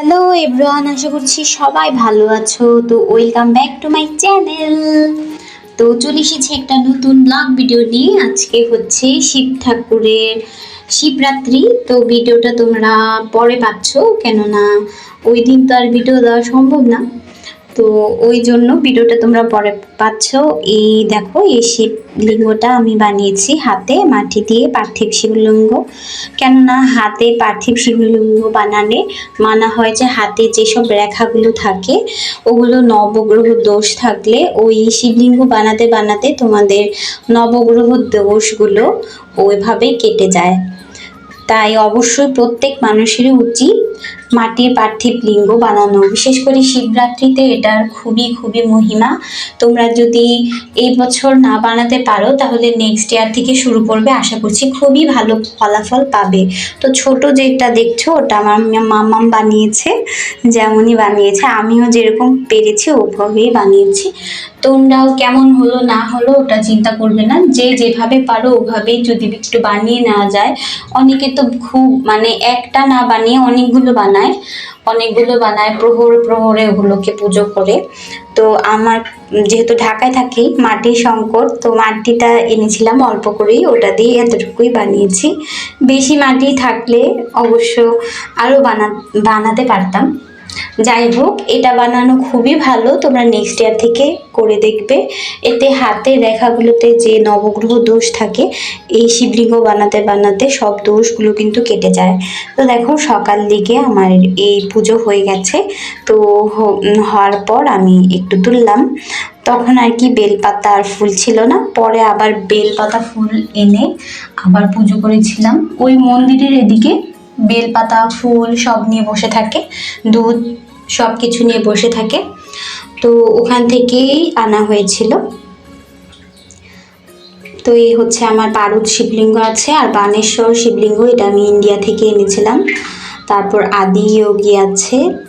Hello everyone আশা করছি সবাই ভালো আছো। তো welcome back to my channel তো চলে এসেছি একটা নতুন ব্লগ ভিডিও নিয়ে। আজকে হচ্ছে শিব ঠাকুরের শিবরাত্রি। তো ভিডিওটা তোমরা পরে পাচ্ছ, কেননা ওই দিন তো আর ভিডিও দেওয়া সম্ভব না। তো ওই জন্য ভিডিওটা তোমরা পরে পাচ্ছ। এই দেখো, এই শিবলিঙ্গটা আমি বানিয়েছি হাতে মাটি দিয়ে পার্থিব শিবলিঙ্গ কেননা হাতে পার্থিব শিবলিঙ্গ বানালে মানা হয় যে হাতে যেসব রেখাগুলো থাকে, ওগুলো নবগ্রহ দোষ থাকলে ওই শিবলিঙ্গ বানাতে বানাতে তোমাদের নবগ্রহ দোষগুলো ওইভাবেই কেটে যায়। তাই অবশ্যই প্রত্যেক মানুষেরই উচিত মাটির পার্থিব লিঙ্গ বানানো। বিশেষ করে শিবরাত্রিতে এটার খুবই খুবই মহিমা। তোমরা যদি এই বছর না বানাতে পারো, তাহলে নেক্সট ইয়ার থেকে শুরু করবে। আশা করছি খুবই ভালো ফলাফল পাবে। তো ছোট যেটা দেখছ, ওটা আমার মামাম বানিয়েছে, যেমনই বানিয়েছে। আমিও যেরকম পেরেছি, ওভাবেই বানিয়েছি। তোমরাও কেমন হলো, না হলো, ওটা চিন্তা করবে না। যে যেভাবে পারো, ওভাবেই যদি একটু বানিয়ে নেওয়া যায়। অনেকে তো খুব মানে একটা না বানিয়ে অনেকগুলো বানায়। অনেকগুলো বানায়, প্রহর প্রহরে ওগুলোকে পুজো করে। তো আমার, যেহেতু ঢাকায় থাকি, মাটি সংকট, তো মাটিটা এনেছিলাম অল্প করেই, ওটা দিয়ে এতটুকুই বানিয়েছি। বেশি মাটি থাকলে অবশ্য আরও বানা, বানাতে পারতাম। যাই হোক এটা বানানো খুবই ভালো। তোমরা নেক্সট ইয়ার থেকে করে দেখবে। এতে হাতের রেখাগুলোতে যে নবগ্রহ দোষ থাকে, এই শিবলিঙ্গ বানাতে বানাতে সব দোষগুলো কিন্তু কেটে যায়। তো দেখো, সকাল দিকে আমার এই পুজো হয়ে গেছে। তো হওয়ার পর আমি একটু তুললাম। তখন আর কি বেলপাতা আর ফুল ছিল না। পরে আবার বেলপাতা ফুল এনে আবার পুজো করেছিলাম। ওই মন্দিরের এদিকে বেলপাতা, ফুল সব নিয়ে বসে থাকে। দুধ সব কিছু নিয়ে বসে থাকে। তো ওখান থেকেই আনা হয়েছিল। তো এই হচ্ছে আমার পারুদ শিবলিঙ্গ আছে আর বানেশ্বর শিবলিঙ্গ, এটা আমি ইন্ডিয়া থেকে এনেছিলাম। তারপর আদি যোগী আছে।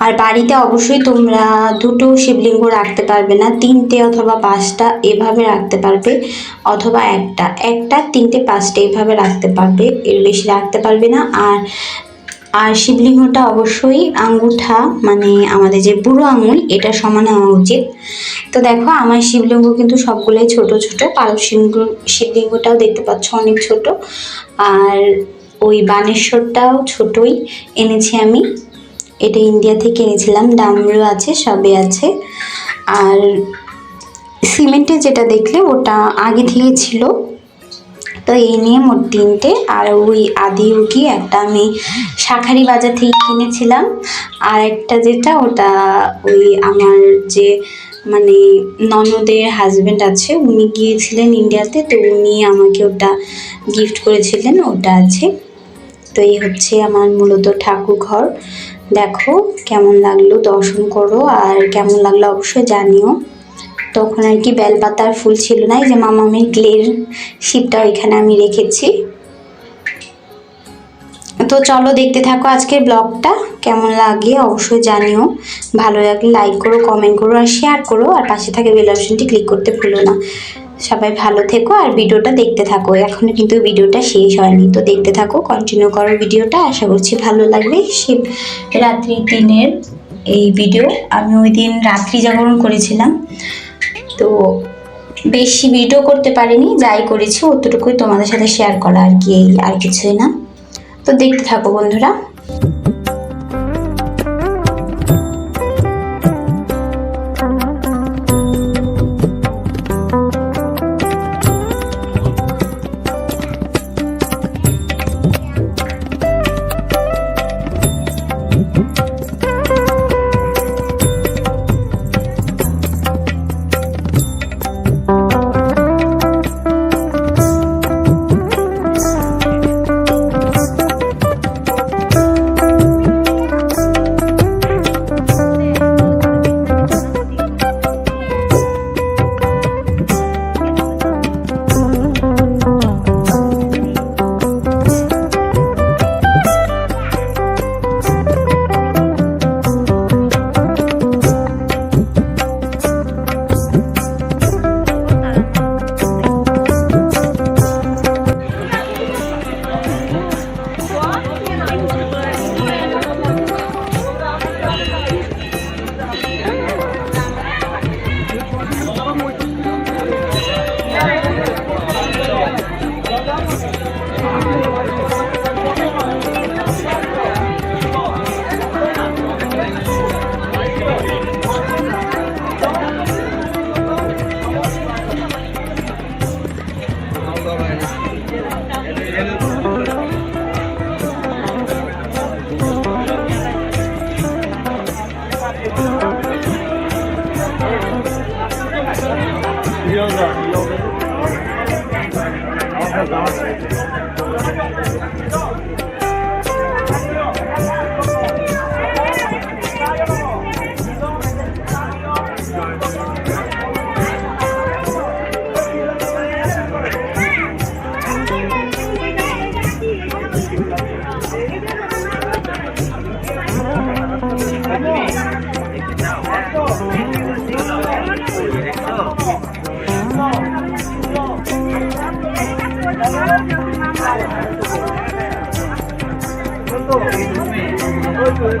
আর বাড়িতে অবশ্যই তোমরা দুটো শিবলিঙ্গ রাখতে পারবে না, তিনটে অথবা পাঁচটা এভাবে রাখতে পারবে অথবা একটা। একটা, তিনটে, পাঁচটা এভাবে রাখতে পারবে, এর বেশি রাখতে পারবে না। আর আর শিবলিঙ্গটা অবশ্যই আঙ্গুঠা মানে আমাদের যে বুড়ো আঙুল, এটা সমান হওয়া উচিত। তো দেখো, আমার শিবলিঙ্গ কিন্তু সবগুলোই ছোট ছোট। কারও শিবলিঙ্গ শিবলিঙ্গটাও দেখতে পাচ্ছ অনেক ছোট। আর ওই বানেশ্বরটাও ছোটই এনেছি আমি। এটা ইন্ডিয়া থেকে এনেছিলাম, ডামরু আছে, সবই আছে। আর সিমেন্টে যেটা দেখলে, ওটা আগে থেকে ছিল। তো এই নিয়ে মোট তিনটে। আর ওই আদি উকি একটা আমি শাখারি বাজার থেকে কিনেছিলাম। আর একটা যেটা, ওটা ওই আমার যে মানে ননদের হাজব্যান্ড আছে, উনি গিয়েছিলেন ইন্ডিয়াতে তো উনি আমাকে ওটা গিফট করেছিলেন, ওটা আছে। তো এই হচ্ছে আমার মূলত ঠাকুর ঘর দেখো, কেমন লাগল দর্শন করো আর কেমন লাগল অবশ্যই জানিও। তখন আর কি বেলপাতার ফুল ছিল না, এই যে মামামের ক্লের শিপটা ওইখানে আমি রেখেছি। তো চলো দেখতে থাকো আজকের ব্লগটা, কেমন লাগে অবশ্যই জানিও। ভালো লাগলে লাইক করো কমেন্ট করো আর শেয়ার করো আর পাশে থাকে বেল অপশনটি ক্লিক করতে ভুলো না। সবাই ভালো থেকো আর ভিডিওটা দেখতে থাকো। এখনও কিন্তু ভিডিওটা শেষ হয়নি। তো দেখতে থাকো কন্টিনিউ করো ভিডিওটা। আশা করছি ভালো লাগবে। শিব রাত্রি দিনের এই ভিডিও। আমি ওই দিন রাত্রি জাগরণ করেছিলাম। তো বেশি ভিডিও করতে পারিনি, যাই করেছি অতটুকুই তোমাদের সাথে শেয়ার করা আর কি আর কিছুই না। তো দেখতে থাকো বন্ধুরা। Продолжение следует...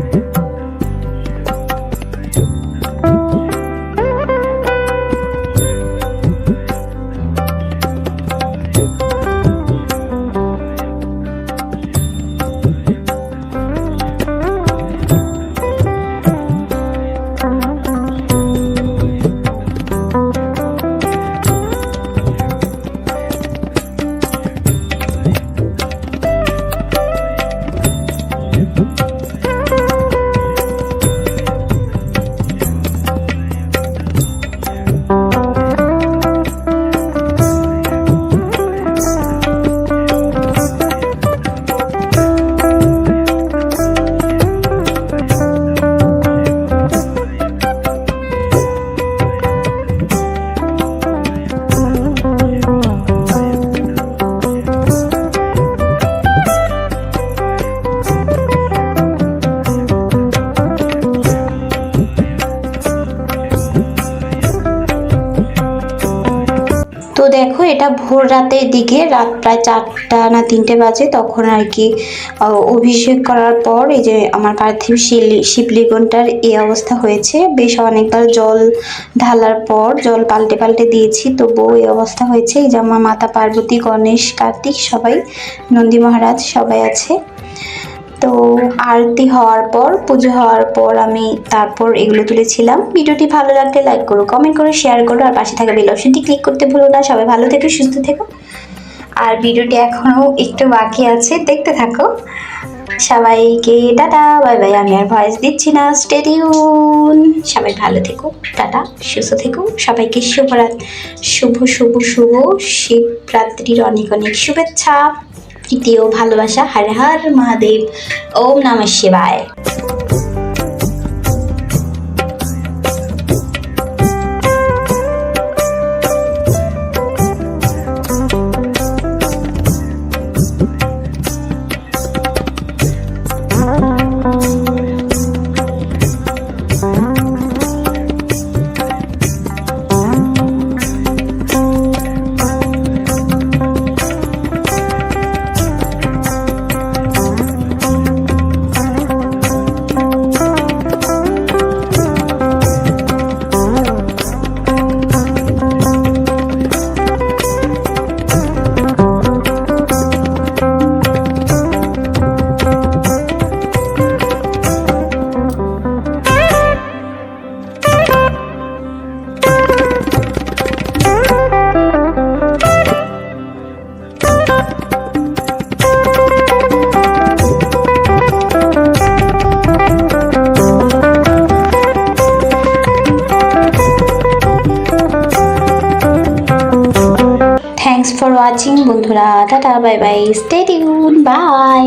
তো এটা ভোর রাতের দিকে, রাত প্রায় চারটা না তিনটে বাজে, তখন আর কি অভিষেক করার পর এই যে আমার পার্থিব শিবলিঙ্গনটার এই অবস্থা হয়েছে। বেশ অনেকবার জল ঢালার পর, জল পাল্টে পাল্টে দিয়েছি, তবুও এই অবস্থা হয়েছে। এই যে আমার মাতা পার্বতী, গণেশ, কার্তিক সবাই, নন্দী মহারাজ সবাই আছে। তো আরতি হওয়ার পর, পুজো হওয়ার পর আমি তারপর এগুলো তুলেছিলাম। ভিডিওটি ভালো লাগলে লাইক করো কমেন্ট করো শেয়ার করো, আর পাশে থাকা বেল অপশনটি ক্লিক করতে ভুলো না। সবাই ভালো থেকো, সুস্থ থেকো। আর ভিডিওটি এখনও একটু বাকি আছে, দেখতে থাকো। সবাইকে টাটা বাই বাই আমি আর ভয়েস দিচ্ছি না স্টেডিউন সবাই ভালো থেকো, টাটা, সুস্থ থেকো। সবাইকে শুভরাত শুভ শুভ শুভ শিবরাত্রির অনেক অনেক শুভেচ্ছা। ও ভালোবাসা। হরে হর মহাদেব। ওম নমঃ শিবায়। ওয়াচিং বন্ধুরা tata bye bye stay tune bye